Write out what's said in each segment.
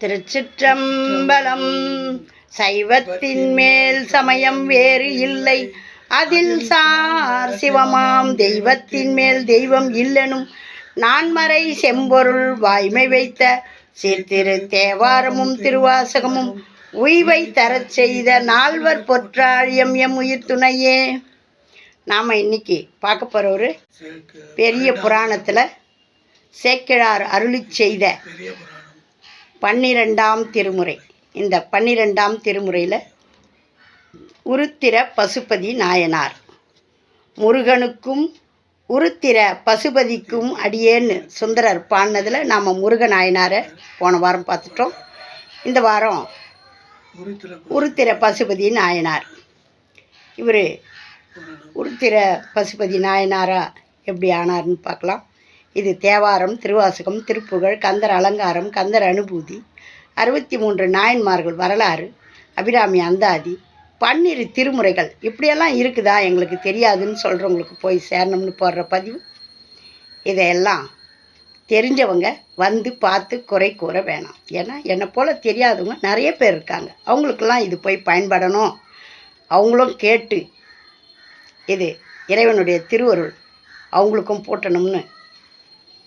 திருச்சிற்றம்பலம். சைவத்தின் மேல் சமயம் வேறு இல்லை. அதில் சார் சிவமாம் தெய்வத்தின் மேல் தெய்வம் இல்லனும் நான்மறை செம்பொருள் வாய்மை வைத்த சீர்திரு தேவாரமும் திருவாசகமும் உய்வை தரச் செய்த நால்வர் பொற்றாழியம் எம் உயிர் துணையே. நாம் இன்னைக்கு பார்க்க போகிற ஒரு பெரிய புராணத்தில் சேக்கிழார் அருளிச் செய்த பன்னிரெண்டாம் திருமுறை. இந்த பன்னிரெண்டாம் திருமுறையில் உருத்திர பசுபதி நாயனார். முருகனுக்கும் உருத்திர பசுபதிக்கும் அடியேன்னு சுந்தரர் பாடினதில் நாம் முருக நாயனாரை போன வாரம் பார்த்துட்டோம். இந்த வாரம் உருத்திர பசுபதி நாயனார். இவர் உருத்திர பசுபதி நாயனாரா எப்படி ஆனார்னு பார்க்கலாம். இது தேவாரம் திருவாசகம் திருப்புகழ் கந்தர் அலங்காரம் கந்தர் அனுபூதி அறுபத்தி மூன்று நாயன்மார்கள் வரலாறு அபிராமி அந்தாதி பன்னிரு திருமுறைகள். இப்படியெல்லாம் இருக்குதா? எங்களுக்கு தெரியாதுன்னு சொல்கிறவங்களுக்கு போய் சேரணும்னு போடுற பதிவு. இதையெல்லாம் தெரிஞ்சவங்க வந்து பார்த்து குறை கூற வேணாம். ஏன்னா என்னை போல் தெரியாதவங்க நிறைய பேர் இருக்காங்க. அவங்களுக்கெல்லாம் இது போய் பயன்படணும். அவங்களும் கேட்டு இது இறைவனுடைய திருவருள் அவங்களுக்கும் போட்டணும்னு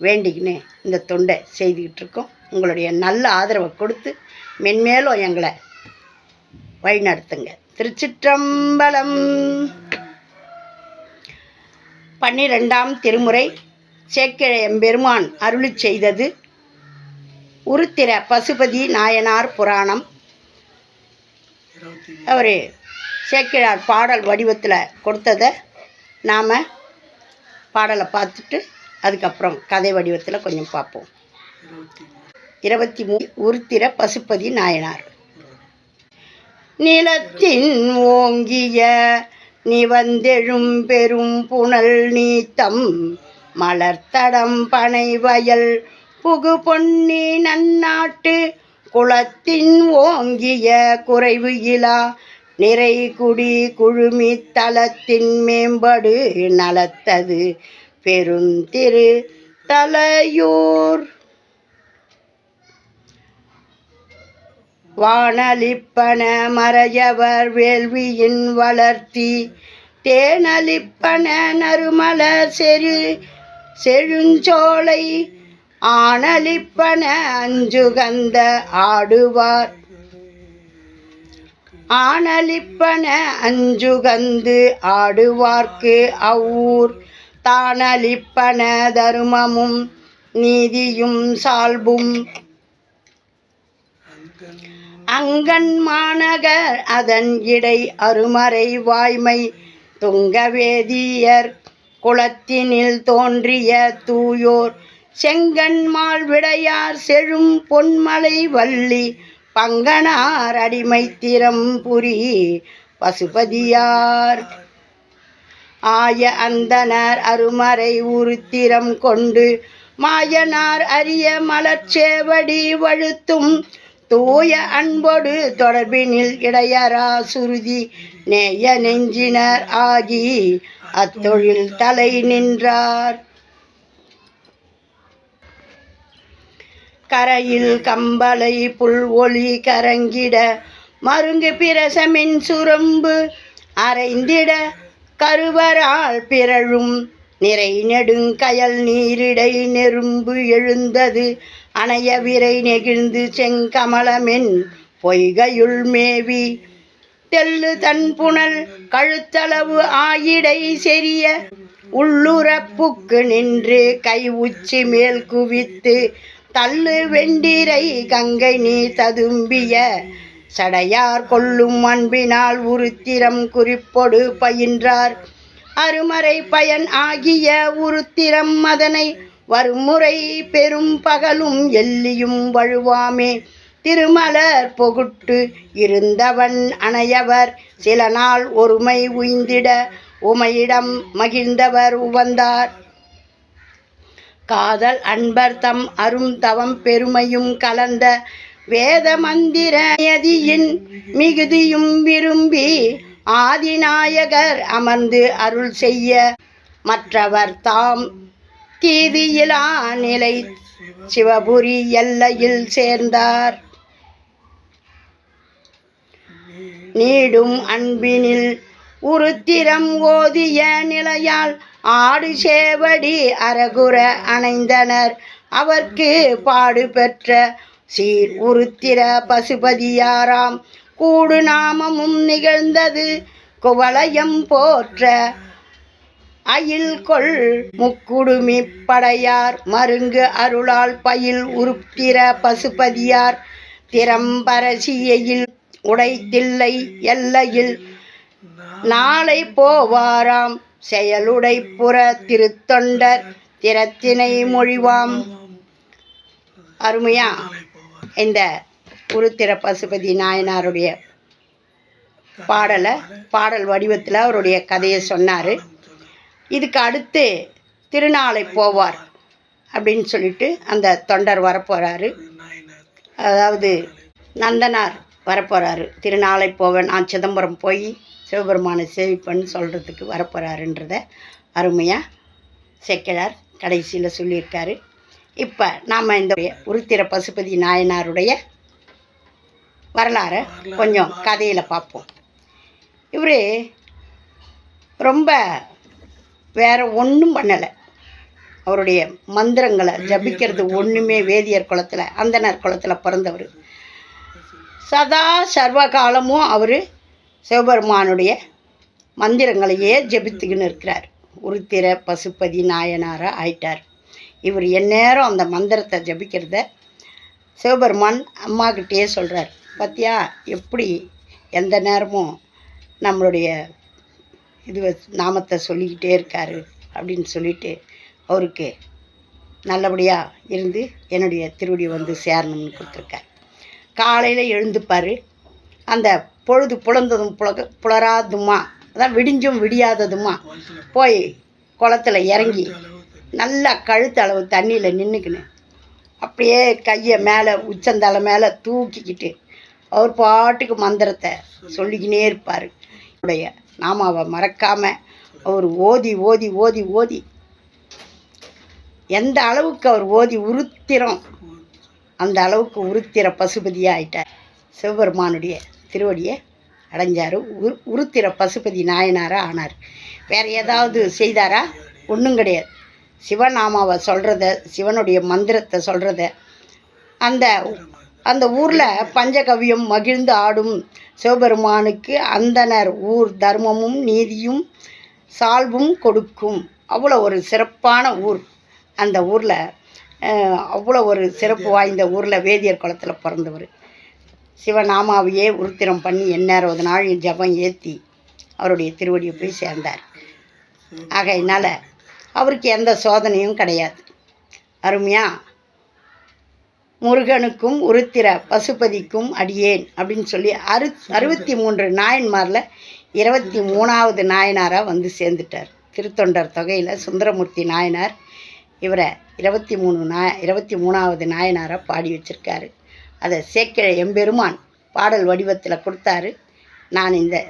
வேண்டிக்கின்னு இந்த தொண்டை செய்துக்கிட்டு இருக்கோம் உங்களுடைய நல்ல ஆதரவை கொடுத்து மென்மேலும் எங்களை வழிநடத்துங்க. திருச்சிற்றம்பலம். பன்னிரெண்டாம் திருமுறை சேக்கிழ எம்பெருமான் அருளி செய்தது உருத்திர பசுபதி நாயனார் புராணம். அவர் சேக்கிழார் பாடல் வடிவத்தில் கொடுத்ததை நாம் பாடலை பார்த்துட்டு அதுக்கப்புறம் கதை வடிவத்தில் கொஞ்சம் பார்ப்போம். இருபத்தி மூணு உருத்திர பசுபதி நாயனார். நிலத்தின் ஓங்கிய நிவந்தெழும் பெரும் புனல் நீத்தம் மலர்த்தடம் பனை வயல் புகு பொன்னி நன்னாட்டு குளத்தின் ஓங்கிய குறைவு இலா நிறை குடி குழுமி மேம்படு நலத்தது பெருந்திரு தலையூர். வானலிப்பன மறையவர் வேள்வியின் வளர்த்தி தேனலிப்பன நறுமலர் செரு செழுஞ்சோலை ஆனலிப்பன அஞ்சுகந்த ஆடுவார். ஆனலிப்பன அஞ்சுகந்து ஆடுவார்க்கு அவ்வூர். தானலிப்பன தருமமும் நீதியும் சால்பும். அங்கன் மாநகர் அதன் இடை அருமறை வாய்மை துங்கவேதியர் குளத்தினில் தோன்றிய தூயோர் செங்கன்மால் விடையார் செழும் பொன்மலை வள்ளி பங்கனார் அடிமைத்திரம் புரி பசுபதியார். ஆய அந்தனர் அருமறை உருத்திரம் கொண்டு மாயனார் அரிய மலர்ச்சேவடி வழுத்தும் தூய அன்போடு தொடர்பினில் இடையரா சுருதி நேய நெஞ்சினர் ஆகி அத்தொழில் தலை நின்றார். கரையில் கம்பளை புல் ஒளி கரங்கிட மருங்கு பிரசமின் சுரம்பு அரைந்திட கருவரால் பிறழும் நிறை நெடுங்கயல் நீரிடை நெரும்பு எழுந்தது. அணைய விரை நெகிழ்ந்து செங்கமலமென் பொய்கையுள் மேவி. தெல்லு தன் புனல் கழுத்தளவு ஆயிடை செரிய உள்ளுறப்புக்கு நின்று கை உச்சி மேல் குவித்து தள்ளு வெண்டிரை கங்கை நீர் ததும்பிய சடையார் கொள்ளும் அன்பினால் உருத்திரம் குறிப்பொடு பயின்றார். அருமறை பயன் ஆகிய உருத்திரம் அதனை வருமுறை பெரும் பகலும் எல்லியும் வழுவாமே. திருமலர் பொகுட்டு இருந்தவன் அணையவர் சில நாள் ஒருமை உய்ந்திட உமையிடம் மகிழ்ந்தவர் உவந்தார். காதல் அன்பர் தம் அரும் தவம் பெருமையும் கலந்த வேத மந்திர நியதியின் மிகுதியும் விரும்பி ஆதிநாயகர் அமர்ந்து அருள் செய்ய மற்றவர் தாம் தீதியிலா நிலை சிவபுரி எல்லையில் சேர்ந்தார். நீடும் அன்பினில் உருத்திரம் ஓதிய நிலையால் ஆடு சேவடி அரகுர அணைந்தனர். அவர்க்கு பாடுபெற்ற சீர் உருத்திர பசுபதியாராம். கூடு நாமமும் நிகழ்ந்தது. குவளையம் போற்ற அயில் கொள். முக்குடுமி படையார் மருங்கு அருளால் பயில் உருத்திர பசுபதியார். திறம்பரசியையில் உடைத்தில்லை எல்லையில். நாளை போவாராம். செயலுடை புற திருத்தொண்டர். திறத்தினை மொழிவாம். அருமையா? இந்த உருத்திர பசுபதி நாயனாருடைய பாடலை பாடல் வடிவத்தில் அவருடைய கதையை சொன்னார். இதுக்கு அடுத்து திருநாளை போவார் அப்படின்னு சொல்லிட்டு அந்த தொண்டர் வரப்போகிறாரு அதாவது நந்தனார் வரப்போகிறாரு திருநாளை போவேன் நான் சிதம்பரம் போய் சிவபெருமானை சேவிப்பேன்னு சொல்கிறதுக்கு வரப்போகிறாருன்றத அருமையாக செக்கிழார் கடைசியில் சொல்லியிருக்காரு. இப்போ நாம் இந்த உருத்திர பசுபதி நாயனாருடைய வரலாறை கொஞ்சம் கதையில் பார்ப்போம். இவர் ரொம்ப வேற ஒன்றும் பண்ணலை. அவருடைய மந்திரங்களை ஜபிக்கிறது ஒன்றுமே வேதியர் குலத்தில் அந்தனர் குலத்தில் பிறந்தவர். சதா சர்வ காலமும் அவர் சிவபெருமானுடைய மந்திரங்களையே ஜபித்துக்கின்னு இருக்கிறார். உருத்திர பசுபதி நாயனாராக ஆயிட்டார். இவர் எந்நேரம் அந்த மந்திரத்தை ஜபிக்கிறத சிவபெருமான் அம்மாக்கிட்டேயே சொல்கிறார் பார்த்தியா எப்படி எந்த நேரமும் நம்மளுடைய இது நாமத்தை சொல்லிக்கிட்டே இருக்காரு அப்படின்னு சொல்லிட்டு அவருக்கு நல்லபடியாக இருந்து என்னுடைய திருவடி வந்து சேரணும்னு கொடுத்துருக்கார். காலையில் எழுந்துப்பார். அந்த பொழுது புலந்ததும் புலக புலராதுமா அதான் விடிஞ்சும் விடியாததுமா போய் குளத்துல இறங்கி நல்லா கழுத்தளவு தண்ணியில் நின்றுக்கின்னு அப்படியே கையை மேலே உச்சந்தலை மேலே தூக்கிக்கிட்டு அவர் பாட்டுக்கு மந்திரத்தை சொல்லிக்கினே இருப்பார். உடைய நாமாவை மறக்காமல் அவர் ஓதி ஓதி ஓதி ஓதி எந்த அளவுக்கு அவர் ஓதி உருத்திரம் அந்த அளவுக்கு உருத்திர பசுபதியாக ஆயிட்டார் சிவபெருமானுடைய திருவடியை அடைஞ்சார். உரு உருத்திர பசுபதி நாயனாராக ஆனார். வேறு ஏதாவது செய்தாரா? ஒன்றும் கிடையாது. சிவநாமாவை சொல்கிறத சிவனுடைய மந்திரத்தை சொல்கிறத அந்த அந்த ஊரில் பஞ்சகவியம் மகிழ்ந்து ஆடும் சிவபெருமானுக்கு அந்தனர் ஊர் தர்மமும் நீதியும் சால்வும் கொடுக்கும். அவ்வளோ ஒரு சிறப்பான ஊர் அந்த ஊரில். அவ்வளோ ஒரு சிறப்பு வாய்ந்த ஊரில் வேதியர் குளத்தில் பிறந்தவர். சிவநாமாவையே உருத்திரம் பண்ணி எந்நேரம் ஒரு நாள் ஜபம் ஏற்றி அவருடைய திருவடியை போய் சேர்ந்தார். ஆகையினால் அவருக்கு எந்த சோதனையும் கிடையாது. அருமையா? முருகனுக்கும் உருத்திர பசுபதிக்கும் அடியேன் அப்படின்னு சொல்லி அறு அறுபத்தி மூன்று நாயன்மாரில் இருபத்தி மூணாவது நாயனாராக வந்து சேர்ந்துட்டார். திருத்தொண்டர் தொகையில் சுந்தரமூர்த்தி நாயனார் இவரை இருபத்தி மூணு நா இருபத்தி மூணாவது நாயனாராக பாடி வச்சுருக்காரு. அதை சேக்கிழ எம்பெருமான் பாடல் வடிவத்தில் கொடுத்தாரு. நான் இந்த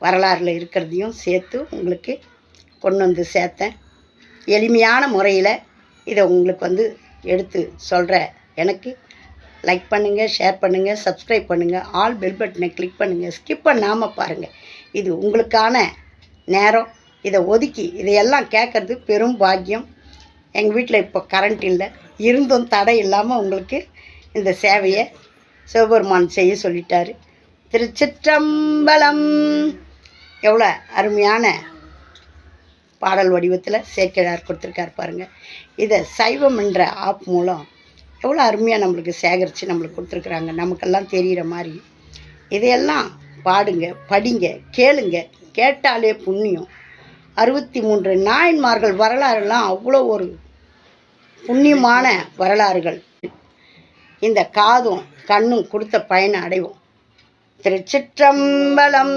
வரலாறில் இருக்கிறதையும் சேர்த்து உங்களுக்கு கொண்டு வந்து சேர்த்தேன். எளிமையான முறையில் இதை உங்களுக்கு வந்து எடுத்து சொல்கிற எனக்கு லைக் பண்ணுங்கள் ஷேர் பண்ணுங்கள் சப்ஸ்கிரைப் பண்ணுங்கள் ஆல் பெல் பட்டனை கிளிக் பண்ணுங்கள் ஸ்கிப் பண்ணாமல் பாருங்கள் இது உங்களுக்கான நேரம். இதை ஒதுக்கி இதையெல்லாம் கேட்குறது பெரும் பாக்கியம். எங்கள் வீட்டில் இப்போ கரண்ட் இல்லை. இருந்தும் தடை இல்லாமல் உங்களுக்கு இந்த சேவையை சிவபெருமான் செய்ய சொல்லிட்டாரு. திருச்சிற்றம்பலம். எவ்வளோ அருமையான பாடல் வடிவத்தில் சேக்கிழார் கொடுத்துருக்காரு பாருங்கள் இதை சைவம் என்ற ஆப் மூலம் எவ்வளோ அருமையாக நம்மளுக்கு சேகரித்து நம்மளுக்கு கொடுத்துருக்குறாங்க. நமக்கெல்லாம் தெரிகிற மாதிரி. இதையெல்லாம் பாடுங்க படிங்க கேளுங்க. கேட்டாலே புண்ணியம். அறுபத்தி மூன்று நாயன்மார்கள் வரலாறுலாம் அவ்வளோ ஒரு புண்ணியமான வரலாறுகள். இந்த காதும் கண்ணும் கொடுத்த பயனை அடைவோம். திருச்சிற்றம்பலம்